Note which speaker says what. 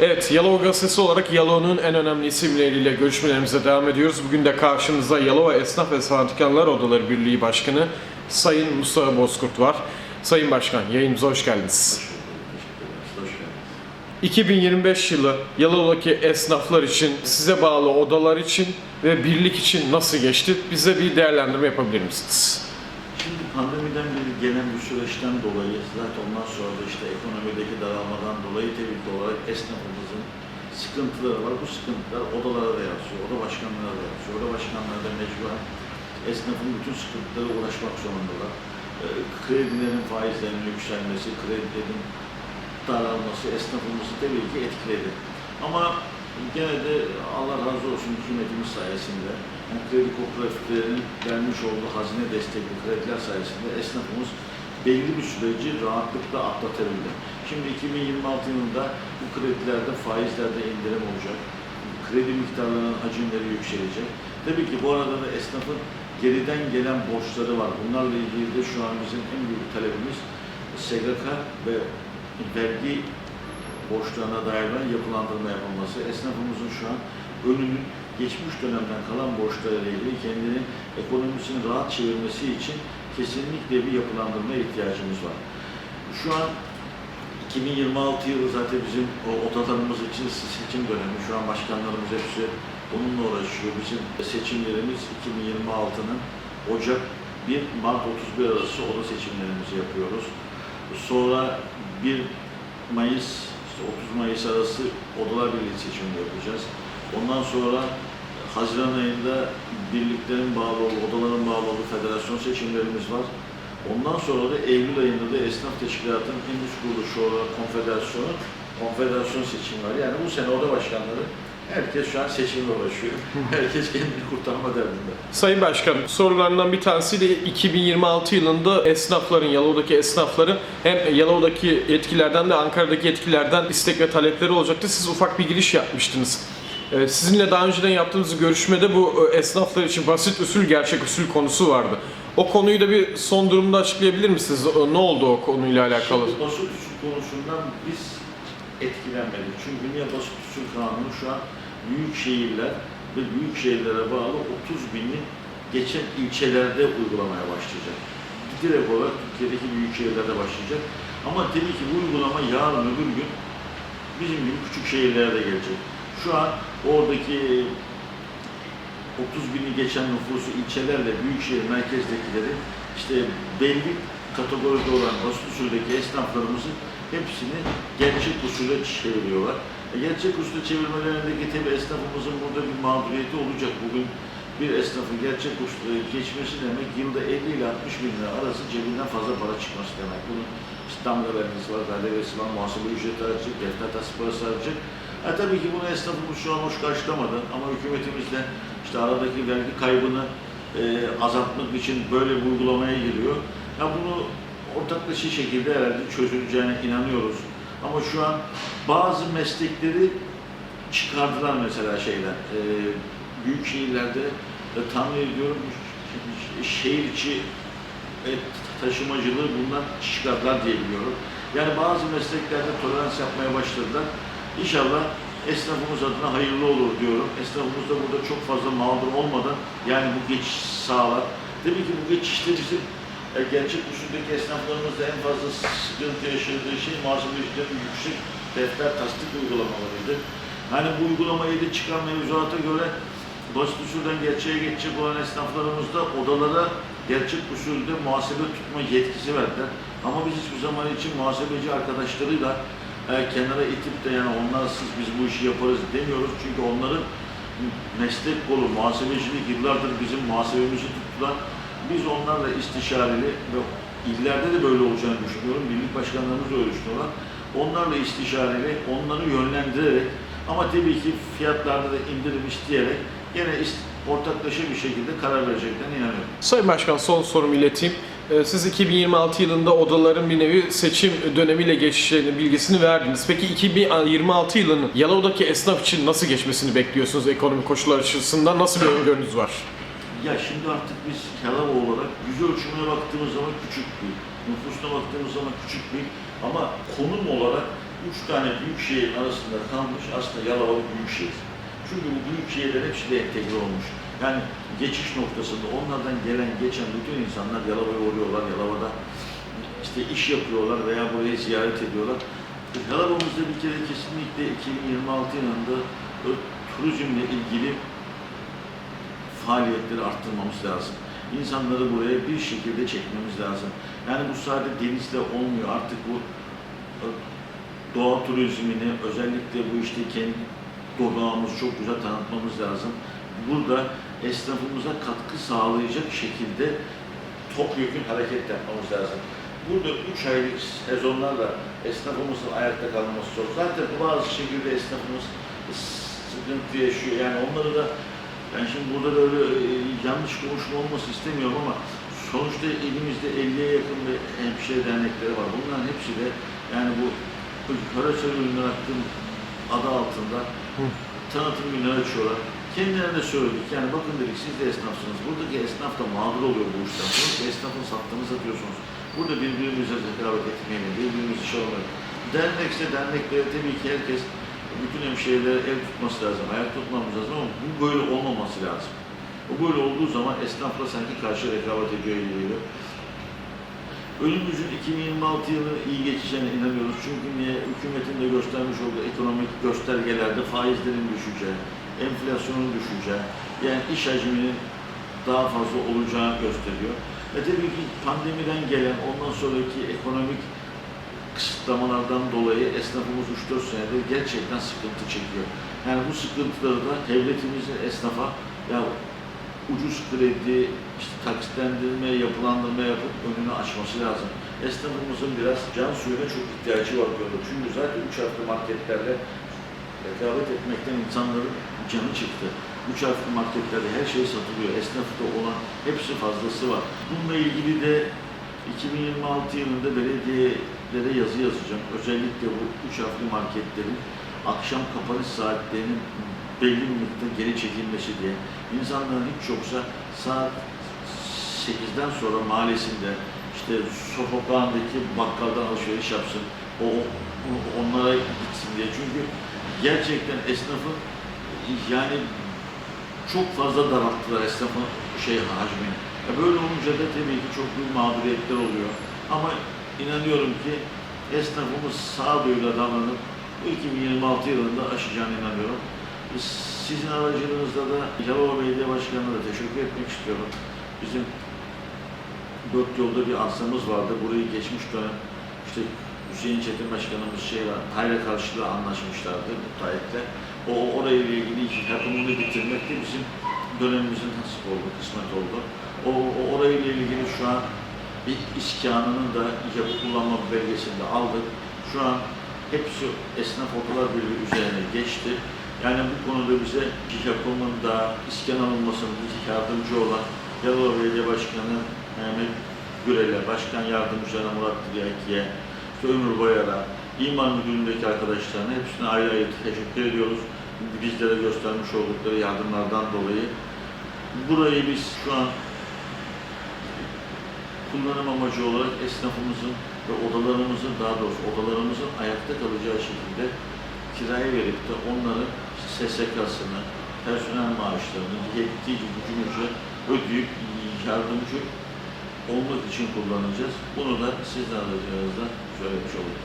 Speaker 1: Evet, Yalova Gazetesi olarak Yalova'nın en önemli isimleriyle görüşmelerimize devam ediyoruz. Bugün de karşımızda Yalova Esnaf ve Sanatkarlar Odaları Birliği Başkanı Sayın Mustafa Bozkurt var. Sayın Başkan, yayınımıza hoş geldiniz.
Speaker 2: Hoş geldiniz.
Speaker 1: 2025 yılı Yalova'daki esnaflar için, size bağlı odalar için ve birlik için nasıl geçti? Bize bir değerlendirme yapabilir misiniz?
Speaker 2: Şimdi pandemiden beri gelen bir süreçten dolayı zaten ondan sonra da işte ekonomideki daralmadan dolayı tabii ki esnafımızın sıkıntıları var. Bu sıkıntılar odalara da yansıyor, oda başkanlarına da yansıyor. Oda başkanları da mecburen esnafın bütün sıkıntılara uğraşmak zorundalar. Ee, kredilerin faizlerinin yükselmesi, kredilerin daralması esnafımızı tabii ki etkiledi. Ama gene de Allah razı olsun hükümetimiz sayesinde yani kredi kooperatiflerinin vermiş olduğu hazine destekli krediler sayesinde esnafımız belli bir süreci rahatlıkla atlatabildi. Şimdi 2026 yılında bu kredilerde faizlerde indirim olacak. Kredi miktarlarının hacimleri yükselecek. Tabii ki bu arada da esnafın geriden gelen borçları var. Bunlarla ilgili de şu an bizim en büyük talebimiz SGK ve vergi borçlarına dair yapılandırma yapılması. Esnafımızın şu an önünün geçmiş dönemden kalan borçlarıyla ilgili kendini ekonomisini rahat çevirmesi için kesinlikle bir yapılandırmaya ihtiyacımız var. Şu an 2026 yılı zaten bizim o odalarımız için seçim dönemi. Şu an başkanlarımız hepsi onunla uğraşıyor. Bizim seçimlerimiz 2026'nın Ocak 1 Mart 31 arası oda seçimlerimizi yapıyoruz. Sonra 1 Mayıs, işte 30 Mayıs arası Odalar Birliği seçimini yapacağız. Ondan sonra Haziran ayında birliklerin bağlı olduğu, odaların bağlı olduğu federasyon seçimlerimiz var. Ondan sonra da Eylül ayında da Esnaf Teşkilatı'nın en üst kuruluşu olan konfederasyonu, konfederasyon seçimi var. Yani bu sene oda başkanları herkes şu an seçimle uğraşıyor. herkes kendini kurtarma derdinde.
Speaker 1: Sayın Başkan, sorularından bir tanesi de 2026 yılında esnafların, Yalova'daki esnafların hem Yalova'daki yetkilerden de Ankara'daki yetkilerden istek ve talepleri olacaktı. Siz ufak bir giriş yapmıştınız. Ee, Sizinle daha önceden yaptığımız görüşmede bu e, esnaflar için basit usul, gerçek usul konusu vardı. O konuyu da bir son durumda açıklayabilir misiniz? Ne oldu o konuyla alakalı?
Speaker 2: Şimdi basit usul konusundan biz etkilenmedik. Çünkü niye basit usul kanunu şu an büyük şehirler ve büyük şehirlere bağlı 30 binin geçen ilçelerde uygulamaya başlayacak. Direkt olarak Türkiye'deki büyük şehirlerde başlayacak. Ama tabii ki bu uygulama yarın öbür gün bizim gibi küçük şehirlere de gelecek. Şu an oradaki 30 bini geçen nüfusu ilçelerle büyükşehir merkezdekileri işte belli kategoride olan basit usuldeki esnaflarımızın hepsini gerçek usule çeviriyorlar. E, gerçek usule çevirmelerindeki tabi esnafımızın burada bir mağduriyeti olacak. Bugün bir esnafın gerçek usule geçmesi demek yılda 50 ile 60 bin lira arası cebinden fazla para çıkması demek. Bunun işte damga vergisi var, KDV'si var, muhasebe ücreti harcayacak, defter parası harcayacak. Ha, tabii ki bunu esnafımız şu an hoş karşılamadı ama hükümetimiz de işte aradaki vergi kaybını e, azaltmak için böyle bir uygulamaya giriyor. Ya bunu ortaklaşa şekilde herhalde çözüleceğine inanıyoruz. Ama şu an bazı meslekleri çıkardılar mesela şeyler. E, büyük şehirlerde e, tahmin ediyorum şehir içi e, taşımacılığı bundan çıkardılar diye biliyorum. Yani bazı mesleklerde tolerans yapmaya başladılar. İnşallah esnafımız adına hayırlı olur diyorum. Esnafımız da burada çok fazla mağdur olmadan yani bu geçiş sağlar. Tabii ki bu geçişte bizim e, gerçek usuldeki esnaflarımızda en fazla sıkıntı yaşadığı şey muhasebecilerin yüksek defter tasdik uygulamalarıydı. Hani bu uygulamayı da çıkan mevzuata göre basit usulden gerçeğe geçecek olan esnaflarımız da odalara gerçek usulde muhasebe tutma yetkisi verdiler. Ama biz hiçbir zaman için muhasebeci arkadaşlarıyla kenara itip de yani onlarsız biz bu işi yaparız demiyoruz. Çünkü onların meslek kolu, muhasebecilik yıllardır bizim muhasebemizi tuttular. Biz onlarla istişareli ve illerde de böyle olacağını düşünüyorum. Birlik başkanlarımız öyle düşünüyorlar. Onlarla istişareli, onları yönlendirerek ama tabii ki fiyatlarda da indirim isteyerek gene ist- ortaklaşa bir şekilde karar vereceklerine inanıyorum.
Speaker 1: Sayın Başkan son sorumu ileteyim. Ee, Siz 2026 yılında odaların bir nevi seçim dönemiyle geçişlerinin bilgisini verdiniz. Peki 2026 yılının Yalova'daki esnaf için nasıl geçmesini bekliyorsunuz ekonomik koşullar açısından? Nasıl bir öngörünüz var?
Speaker 2: Ya şimdi artık biz Yalova olarak yüz ölçümüne baktığımız zaman küçük bir, nüfusuna baktığımız zaman küçük bir ama konum olarak üç tane büyük şehir arasında kalmış aslında Yalova büyük şehir. Çünkü bu büyük şehirler hepsi de entegre olmuş. Yani geçiş noktasında onlardan gelen geçen bütün insanlar Yalova'ya uğruyorlar. Yalova'da işte iş yapıyorlar veya burayı ziyaret ediyorlar. Yalova'mızda bir kere kesinlikle 2026 yılında turizmle ilgili faaliyetleri arttırmamız lazım. İnsanları buraya bir şekilde çekmemiz lazım. Yani bu sadece denizle olmuyor. Artık bu doğa turizmini özellikle bu işte kendi doğamızı çok güzel tanıtmamız lazım. Burada esnafımıza katkı sağlayacak şekilde topyekun hareket yapmamız lazım. Burada üç aylık sezonlarla esnafımızın ayakta kalması zor. Zaten bazı şekilde esnafımız sıkıntı yaşıyor. Yani onları da ben şimdi burada da öyle e, yanlış konuşma olması istemiyorum ama sonuçta elimizde 50'ye yakın bir hemşire dernekleri var. Bunların hepsi de yani bu Karaçay Ürünler Hakkı'nın adı altında tanıtım günleri açıyorlar. Kendilerine söyledik. Yani bakın dedik siz de esnafsınız. Buradaki esnaf da mağdur oluyor bu işten. Sonuçta esnafın sattığını satıyorsunuz. Burada birbirimize rekabet etmeyelim, birbirimizi olmayalım. Dernekse derneklere tabii ki herkes bütün hemşehrilere el tutması lazım, ayak tutmamız lazım ama bu böyle olmaması lazım. Bu böyle olduğu zaman esnafla sanki karşı rekabet ediyor geliyor. Önümüzün 2026 yılı iyi geçeceğine inanıyoruz. Çünkü niye? Hükümetin de göstermiş olduğu ekonomik göstergelerde faizlerin düşeceği, enflasyonun düşeceği, yani iş hacminin daha fazla olacağı gösteriyor. Ve tabii ki pandemiden gelen ondan sonraki ekonomik kısıtlamalardan dolayı esnafımız 3-4 senedir gerçekten sıkıntı çekiyor. Yani bu sıkıntıları da devletimizin esnafa ya ucuz kredi, işte taksitlendirme, yapılandırma yapıp önünü açması lazım. Esnafımızın biraz can suyuna çok ihtiyacı var diyorum. Çünkü zaten üç harfli marketlerle rekabet etmekten insanların canı çıktı. Üç harfli marketlerde her şey satılıyor. Esnafta olan hepsi fazlası var. Bununla ilgili de 2026 yılında belediyelere yazı yazacağım. Özellikle bu üç harfli marketlerin akşam kapanış saatlerinin belli bir miktar geri çekilmesi diye. İnsanların hiç yoksa saat 8'den sonra mahallesinde işte sokağındaki bakkaldan alışveriş yapsın, o onlara gitsin diye. Çünkü gerçekten esnafın yani çok fazla daralttılar esnafın şey hacmini. Ya böyle olunca da tabii ki çok büyük mağduriyetler oluyor. Ama inanıyorum ki esnafımız sağduyuyla davranıp bu 2026 yılında aşacağına inanıyorum. Sizin aracılığınızda da Yalova Belediye Başkanı'na da teşekkür etmek istiyorum. Bizim dört yolda bir arsamız vardı. Burayı geçmiş dönem işte Hüseyin Çetin Başkanımız şey var, hayra karşılığı anlaşmışlardı müteahhitle. O orayla ilgili iş yapımını bitirmek de bizim dönemimizin nasip oldu, kısmet oldu. O, o orayla ilgili şu an bir iskanının da yapı kullanma belgesini de aldık. Şu an hepsi esnaf odalar birliği üzerine geçti. Yani bu konuda bize yapımında iskan alınmasında bize yardımcı olan Yalova Belediye Başkanı Mehmet Gürel'e, Başkan Yardımcılarına Murat Diyaki'ye, Ömür Boyar'a, İmar Müdürlüğü'ndeki arkadaşlarına hepsine ayrı ayrı teşekkür ediyoruz. Bizlere göstermiş oldukları yardımlardan dolayı. Burayı biz şu an kullanım amacı olarak esnafımızın ve odalarımızın daha doğrusu odalarımızın ayakta kalacağı şekilde kiraya verip de onların SSK'sını, personel maaşlarını yettiği gücümüzü ödeyip yardımcı olmak için kullanacağız. Bunu da sizin aracınızda söylemiş olduk.